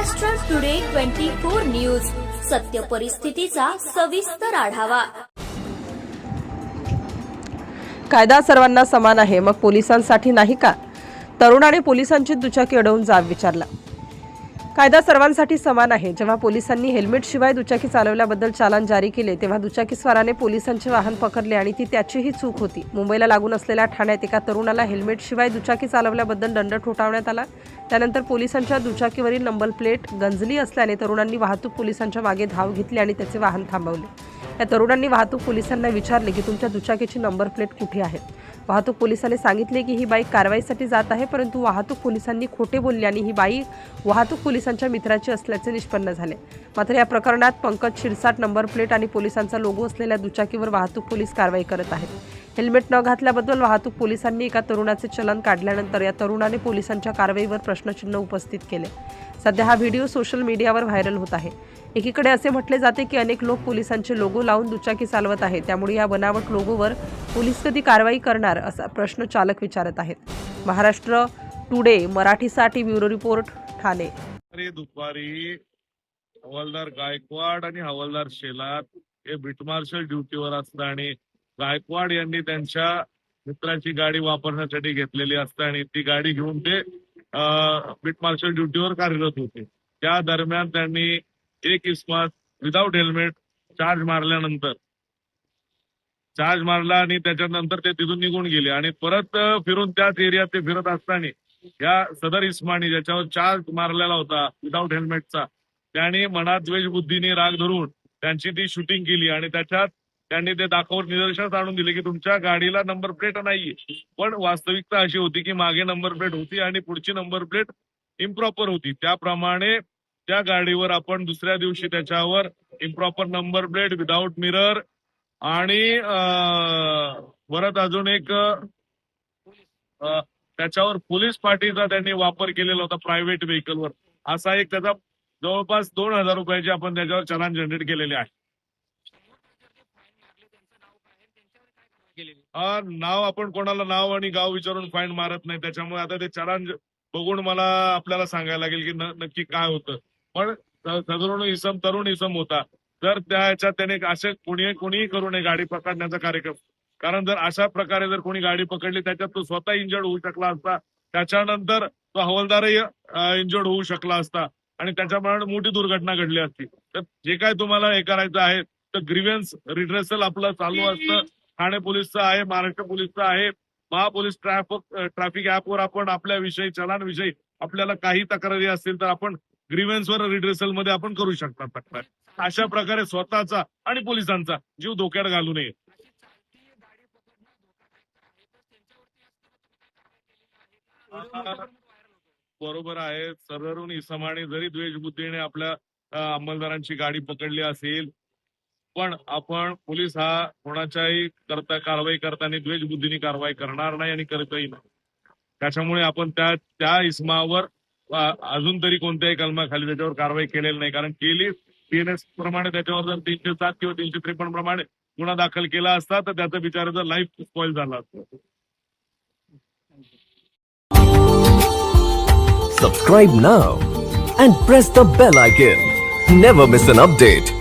Maharashtra today twenty four news सत्य परिस्थितीचा सविस्तर आढावा. कायदा सर्वांना समान आहे मग पोलिसांसाठी नाही का? तरुणाने पोलिसांची दुचाकी अडवून जाब विचारला. कायदा सर्वांसाठी समान आहे. जेव्हा पोलिसांनी हेल्मेट शिवाय दुचाकी चालवल्याबद्दल चालान जारी केले तेव्हा दुचाकीस्वाराने पोलिसांचे वाहन पकडले आणि ती त्याचीही चूक होती. मुंबईला लागून असलेल्या ठाण्यात एका तरुणाला हेल्मेट शिवाय दुचाकी चालवल्याबद्दल दंड ठोठावण्यात आला. त्यानंतर पोलिसांच्या दुचाकीवरील नंबर प्लेट गंजली असल्याने तरुणांनी वाहतूक पोलिसांच्या मागे धाव घेतली आणि त्याचे वाहन थांबवले. या तरुणांनी वाहतूक पोलिसांना विचारले की तुमच्या दुचाकीची नंबर प्लेट कुठे आहे? वाहतूक पोलिसांनी सांगितले की ही बाईक कारवाईसाठी जात आहे परंतु वाहतूक पोलिसांनी खोटे बोलले आणि ही बाईक वाहतूक पोलिसांच्या मित्राची असल्याचे निष्पन्न झाले. मात्र या प्रकरणात पंकज शिरसाट नंबर प्लेट आणि पोलिसांचा लोगो असलेल्या दुचाकीवर वाहतूक पोलीस कारवाई करत आहेत. हेल्मेट न घातल्याबद्दल वाहतूक पोलिसांनी एका तरुणाचे चलन काढल्यानंतर या तरुणाने पोलिसांच्या कारवाईवर प्रश्नचिन्ह उपस्थित केले. सध्या हा व्हिडिओ सोशल मीडियावर व्हायरल होत आहे. एकीकडे असे म्हटले जाते की अनेक लोक पोलिसांचे लोगो लावून दुचाकी चालवत आहेत त्यामुळे या बनावट लोगोवर पोलीस कधी कारवाई करणार असा प्रश्न चालक विचारत आहेत. महाराष्ट्र टुडे मराठीसाठी ब्युरो रिपोर्ट ठाणे. दुपारी हवालदार गायकवाड आणि हवालदार शेलार हे बीट मार्शल ड्युटीवर असताना गायकवाड यांनी त्यांच्या मित्राची गाडी वापरण्यासाठी घेतलेली असताना ती गाडी घेऊन ते अं, बीट मार्शल ड्युटीवर कार्यरत होते. त्या दरम्यान त्यांनी एक इस्मात विदाऊट हेल्मेट चार्ज मारल्यानंतर चार्ज मारला आणि त्याच्यानंतर ते तिथून निघून गेले. आणि परत फिरून त्याच एरियात ते फिरत असताना या सदर इस्मानी ज्याच्यावर चार्ज मारलेला होता विदाऊट हेल्मेटचा त्याने मनात द्वेष बुद्धीने राग धरून त्यांची ती शूटिंग केली आणि त्याच्यात त्यांनी ते दाखवून निदर्शनास आणून दिले की तुमच्या गाडीला नंबर प्लेट नाहीये. पण वास्तविकता अशी होती की मागे नंबर प्लेट होती आणि पुढची नंबर प्लेट इम्प्रॉपर होती. त्याप्रमाणे त्या गाडीवर आपण दुसऱ्या दिवशी त्याच्यावर improper number plate without mirror आणि परत अजून एक त्याच्यावर पोलीस पार्टीचा त्यांनी वापर केलेला होता प्रायव्हेट व्हेकलवर असा एक त्याचा जवळपास दोन हजार रुपयाचे आपण त्याच्यावर चलान जनरेट केलेले आहे. नाव आपण कोणाला नाव आणि गाव विचारून फाईन मारत नाही. त्याच्यामुळे आता ते चलान बघून मला आपल्याला सांगायला लागेल की नक्की काय होतं. पण स- इसम तरुण इसम होता. तर त्याच्या त्याने असे कोणी कोणीही करू नये गाडी पकडण्याचा कार्यक्रम. कारण जर अशा प्रकारे जर कोणी गाडी पकडली त्याच्यात तो स्वतः इंजर्ड होऊ शकला असता. त्याच्यानंतर तो हवालदारही इंजर्ड होऊ शकला असता. आणि त्याच्यामुळे मोठी दुर्घटना घडली असती. तर जे काय तुम्हाला हे करायचं आहे तर ग्रीव्हन्स रिड्रेसल आपलं चालू असतं. ठाणे पोलीसचं आहे महाराष्ट्र पोलीसचं आहे. महापोलीस ट्रॅफिक ट्रॅफिक ऍपवर आपण आपल्या विषयी चलांविषयी आपल्याला काही तक्रारी असतील तर आपण ग्रीव्हन्सवर रिड्रेसलमध्ये आपण करू शकता तक्रार अशा प्रकारे स्वतःचा आणि पोलिसांचा जीव धोक्यात घालू नये. बरोबर आहे. सर्वरून इसमाने जरी द्वेषबुद्धीने आपल्या अंमलदारांची गाडी पकडली असेल पण आपण पोलीस हा कोणाच्याही करता कारवाई करताना द्वेषबुद्धीने कारवाई करणार नाही आणि करतही नाही. त्याच्यामुळे आपण त्या त्या इसमावर अजून तरी कोणत्याही कलमाखाली त्याच्यावर कारवाई केलेली नाही कारण केली पीएनएस प्रमाणे त्याच्यावर जर तीनशे सात किंवा तीनशे त्रेपन्न प्रमाणे गुन्हा दाखल केला असता तर त्याचं बिचाराचं लाईफ स्पॉइल झाला असतो Subscribe now and press the bell icon. Never miss an update.